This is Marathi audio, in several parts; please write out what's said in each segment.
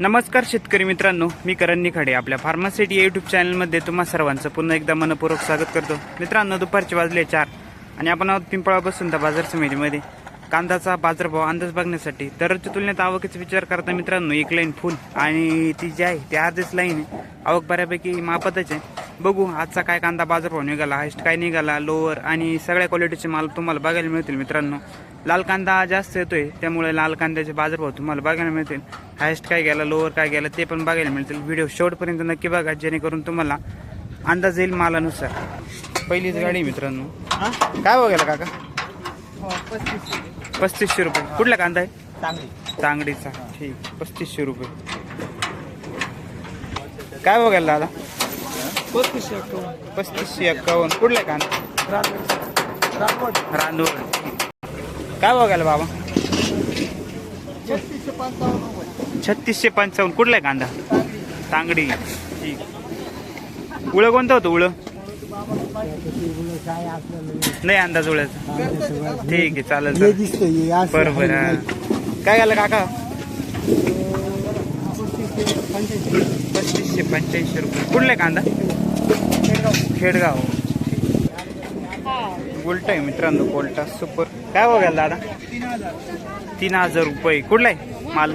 नमस्कार शेतकरी मित्रांनो मी करण निखाडे. आपल्या फार्मासिटी या युट्यूब चॅनलमध्ये तुम्हा सर्वांचं पुन्हा एकदा मनपूर्वक स्वागत करतो. मित्रांनो दुपारचे वाजले चार आणि आपण आहोत पिंपळापासून त्या बाजार समितीमध्ये. कांद्याचा बाजारभाव अंदाज बघण्यासाठी दररोजच्या तुलनेत आवकीचा विचार करता मित्रांनो एक लाईन फुल आणि ती जी आहे ती अर्धीच लाईन आहे. आवक बऱ्यापैकी मापतच आहे. बघू आजचा काय कांदा बाजारभाव निघाला हायस्ट काय निघाला लोअर आणि सगळ्या क्वालिटीचे माल तुम्हाला बघायला मिळतील मित्रांनो. लाल कांदा जास्त येतोय त्यामुळे लाल कांद्याचे बाजारभाव तुम्हाला बघायला मिळतील. हायस्ट काय गेला लोअर काय गेला ते पण बघायला मिळतील. व्हिडिओ शेवटपर्यंत नक्की बघा जेणेकरून तुम्हाला अंदाज येईल मालानुसार. पहिलीच गाडी मित्रांनो. काय बघायला काका? पस्तीसशे रुपये. कुठला कांदा आहे? तांगडीचा. ठीक. पस्तीसशे रुपये. काय बघायला दादा? पस्तीसशे पस्तीसशे एक्कावन्न कुठला आहे कांदा रांदवड काय बघायला बाबा? छत्तीसशे पंचावन्न रुपये. छत्तीसशे पंचावन्न. कुठला आहे कांदा? तांगडी. ठीक. उळं कोणतं होतं उळं? नाही अंदाज उळ्याचा. ठीक आहे चालेल बरोबर. काय झालं काका? पस्तीसशे पंच्याऐंशी रुपये. कुठला कांदा? खेडगाव. गोल्टा आहे मित्रांनो गोल्टा सुपर. काय बघायला दादा? तीन हजार रुपये. कुठला आहे? माल?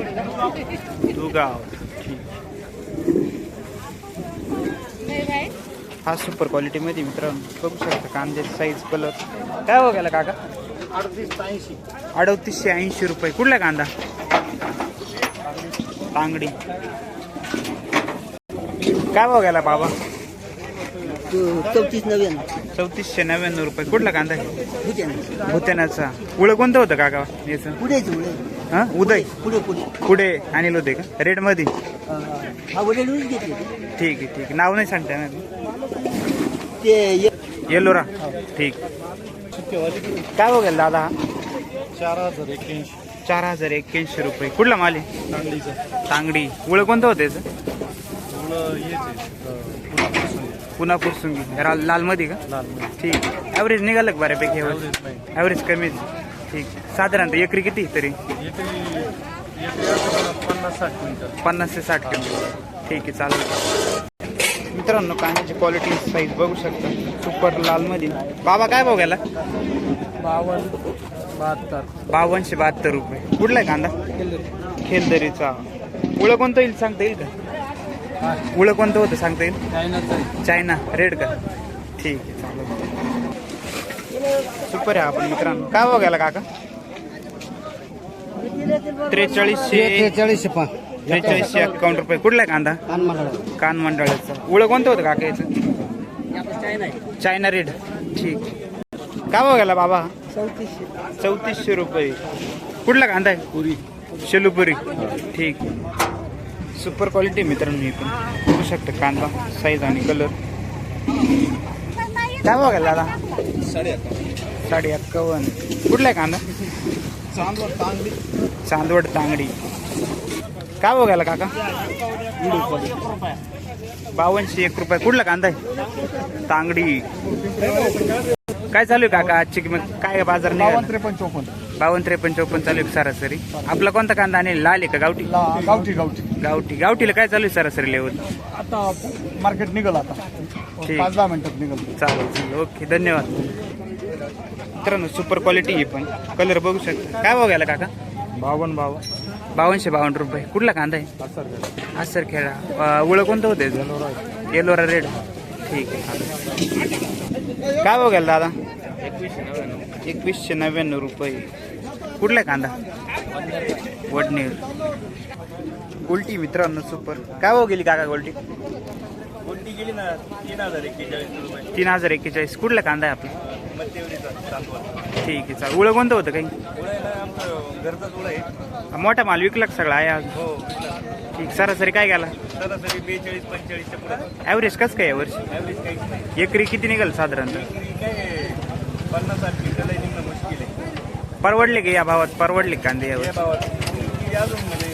दुगाव. हा सुपर क्वालिटी मध्ये मित्रांनो बघू शकता कांद्याची साईज कलर काय बघायला काका? ऐंशी अडतीसशे ऐंशी रुपये. कुठला कांदा? तांगडी. काय गेला बाबा? चौतीस नव्याण्णव. चौतीसशे नव्याण्णव रुपये. कुठला कांदा? भुत्यानाचा उळं कोणतं होतं काका याचं? पुढे हा? उदय? पुढे पुढे. आणलं होते का? रेडमध्ये? हा वडील घेतले ठीक आहे ठीक आहे. नाव नाही सांगता ना ते येलोरा ठीक. काय बघेल दादा? हा चार हजार एक्क्याऐंशी. चार हजार एक्क्याऐंशी रुपये. कुठला माल आहे? चांगलीचं तांगडी. उळं कोणतं होतं याचं? पुन्हा पुरसुंगी रा- लालमध्ये का? लाल ठीक. ॲव्हरेज निघालं का बऱ्यापैकी ॲव्हरेज नाही ॲव्हरेज कमीच ठीक. साधारणतः एकरी किती तरी? पन्नास साठ क्विंटल पन्नास ते साठ किलो ठीक आहे चालेल. मित्रांनो कांद्याची क्वालिटी साईज बघू शकता. सुपर लालमध्ये बाबा काय बघायला बावन्न बहात्तर. बावनशे बहात्तर रुपये. कुठला आहे कांदा? खेलदरीचा. उळं कोणतं येईल सांगता येईल का? उळं कोणतं होतं सांगता येईल? चायना. रेड का? ठीक आहे चालेल. सुपर आहे आपण मित्रांनो. काय बघायला काका? त्रेचाळीसशे. त्रेचाळीसशे. पाच त्रेचाळीसशे अकाउंट रुपये कुठला कांदा? कान मंडळाचा. उळं कोणतं होतं काका याचं? China red. ठीक. काय बघायला बाबा? चौतीसशे चौतीसशे रुपये. कुठला कांदा आहे? पुरी. शेलूपुरी. ठीक. सुपर क्वालिटी मित्रांनो ही पण. बघू शकता कांदा साईज आणि कलर काय बघायला दादा? साडे एक्कावन्न कुठला आहे कांदा? चांदवड तांगडी. चांदवड तांगडी. काय बघायला काका? बावनशे एक रुपये. कुठला कांदा आहे? तांगडी. काय चालू आहे काका आजची किंमत? काय बाजार बावन्न नाही त्रेपन्न चौपन्न. बावन्न त्रेपन्न चौपन्न चालू आहे सरासरी. आपला कोणता कांदा आणि लाल आहे का गावठी? ला- गावठी गावठी. गावठी. गावठीला काय चालू आहे सरासरी लेवल? आता मार्केट निघल आता. ठीक. पाच दहा मिनिटात निघल. चालेल चालेल. ओके धन्यवाद. मित्रांनो सुपर क्वालिटी आहे पण. कलर बघू शकता. काय बघायला काका? बावन्न बावन्न. बावनशे बावन्न रुपये. कुठला कांदा आहे? हा सर खेळा उळं कोणतं होतं? येलोरा रेड. ठीक आहे. काय बघायला दादा? एकवीसशे नव्याण्णव रुपये. कुठला कांदा? वडनेर. गोल्टी मित्रांनो सुपर काय भाव गेली काका गोल्टी? कोणती गेली ना तीन हजार एक्केचाळीस तीन हजार एक्केचाळीस. कुठला कांदा आहे आपला? ठीक आहे चालेल. उळं कोणतं होतं काही? मोठा माल विकला सगळा? आहे आज? हो ठीक सरासरी काय गेला? सरासरी बेचाळीस पंचेचाळीसच्या पुढे ॲव्हरेज कसं काय यावर्षी एकरी किती निघाल साधारणतः? पन्नास परवडले का या भावात? परवडले कांदे यावर म्हणजे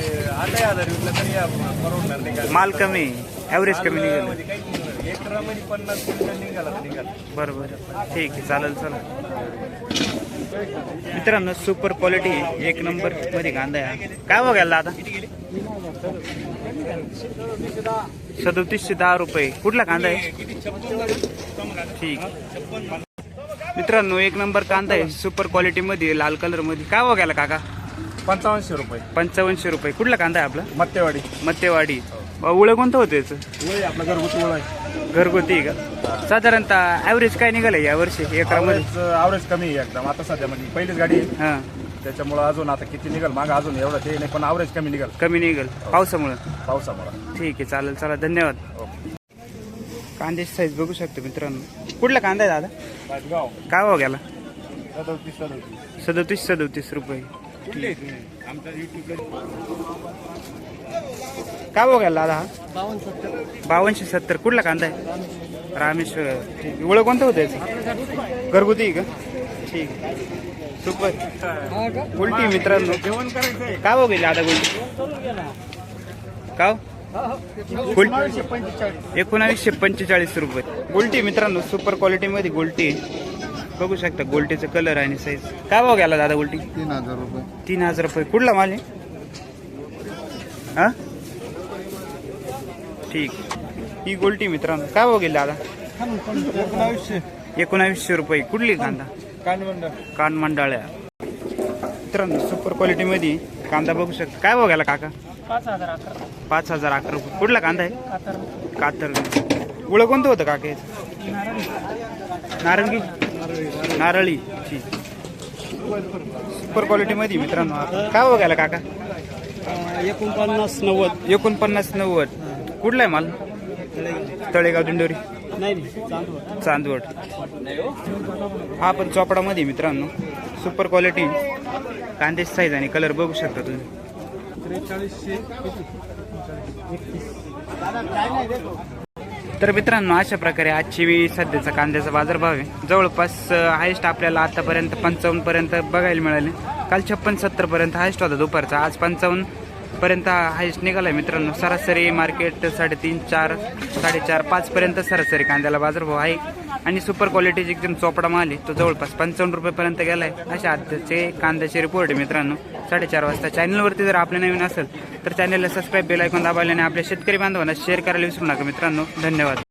माल कमी ॲव्हरेज कमी निघाल. म्हणजे एकरामध्ये पन्नास क्विंटल निघाला निघाला. बरोबर. ठीक आहे चालेल चला मित्रांनो सुपर क्वालिटी एक नंबरमध्ये कांदा आहे. काय बघायला आता? सदोतीसशे दहा रुपये. कुठला कांदा आहे? ठीक. मित्रांनो एक नंबर कांदा आहे. सुपर क्वालिटी मध्ये लाल कलरमध्ये. काय बघायला काका? पंचावन्नशे रुपये. पंचावन्नशे रुपये. कुठला कांदा आहे आपला? मत्तेवाडी. मत्तेवाडी. उळं कोणतं होतं याचं? वय आपला घरगुती वळ आहे. घरगुती का? साधारणतः ॲव्हरेज काय निघालं या वर्षी एकरामध्ये? आवरेज कमी आहे एकदम. आता सध्या म्हणजे पहिलीच गाडी आहे. हां. त्याच्यामुळं अजून आता किती निघाल? मागं अजून एवढं ते नाही पण आवरेज कमी निघाल. कमी निघेल. पावसामुळं? पावसामुळं. ठीक आहे चालेल चला धन्यवाद. ओके कांद्याची साईज बघू शकतो मित्रांनो. कुठला कांदा आहे दादा? गाव काय भाव गेला? सदोतीस सदोतीस रुपये. काय गेला दादा हा? बावनशे सत्तर. कुठला कांदा आहे? रामेश्वर. ठीक. ओळख कोणतं होतं याचं? घरगुती का? ठीक. सुपर. उलटी मित्रांनो. जेवण करायचं काय गेले आता गोल्टी का एकोणावीसशे पंचेचाळीस. एकोणावीसशे पंचेचाळीस रुपये. गोल्टी मित्रांनो. सुपर क्वालिटीमध्ये गोल्टी आहे. बघू शकता गोल्टीचा कलर आणि साईज काय भाव गेला दादा गोल्टी? तीन हजार रुपये. तीन हजार रुपये. कुठला माल आहे? हा? ठीक. ही गोल्टी मित्रांनो. काय भाव गेली दादा? एकोणावीसशे. एकोणावीसशे रुपये. कुठली कांदा? कानवंड कान मंडाळ्या मित्रांनो सुपर क्वालिटीमध्ये कांदा बघू शकता. काय भाव गेला काका? पाच हजार अकरा. पाच हजार अकरा रुपये. कुठला कांदा आहे? कातर कातर उळं कोणतं होतं काका याचं? नारंगी? नारळी. सुपर क्वालिटीमध्ये मित्रांनो काय गेला काका? एकोणपन्नास नव्वद. एकोणपन्नास नव्वद. कुठला आहे माल? तळेगाव दिंडोरी. नाही चांदवड. चांदवड. हा पण चोपडामध्ये मित्रांनो. सुपर क्वालिटी कांद्याची साईज आणि कलर बघू शकता तुम्ही. तर मित्रांनो अशा प्रकारे आजची वेळी सध्याचा कांद्याचा बाजारभाव आहे. जवळपास हायेस्ट आपल्याला आतापर्यंत पंचावन्न पर्यंत बघायला मिळाले. काल छप्पन सत्तर पर्यंत हायेस्ट होता दुपारचा. आज पंचावन्न पर्यंत हायेस्ट निघालाय मित्रांनो. सरासरी मार्केट साडेतीन चार साडेचार पाच पर्यंत सरासरी कांद्याला बाजारभाव आहे. आणि सुपर क्वालिटीची एकदम चोपडा माल आहे. तो जवळपास पंचावन्न रुपयेपर्यंत गेलाय. अशा आत्ताचे कांद्याचे रिपोर्ट आहे मित्रांनो. साडेचार वाजता चॅनलवरती जर आपले नवीन असेल तर चॅनलला सबस्क्राईब बेल ऐकून दाबायला आणि आपल्या शेतकरी बांधवांना शेअर करायला विसरू नका मित्रांनो. धन्यवाद.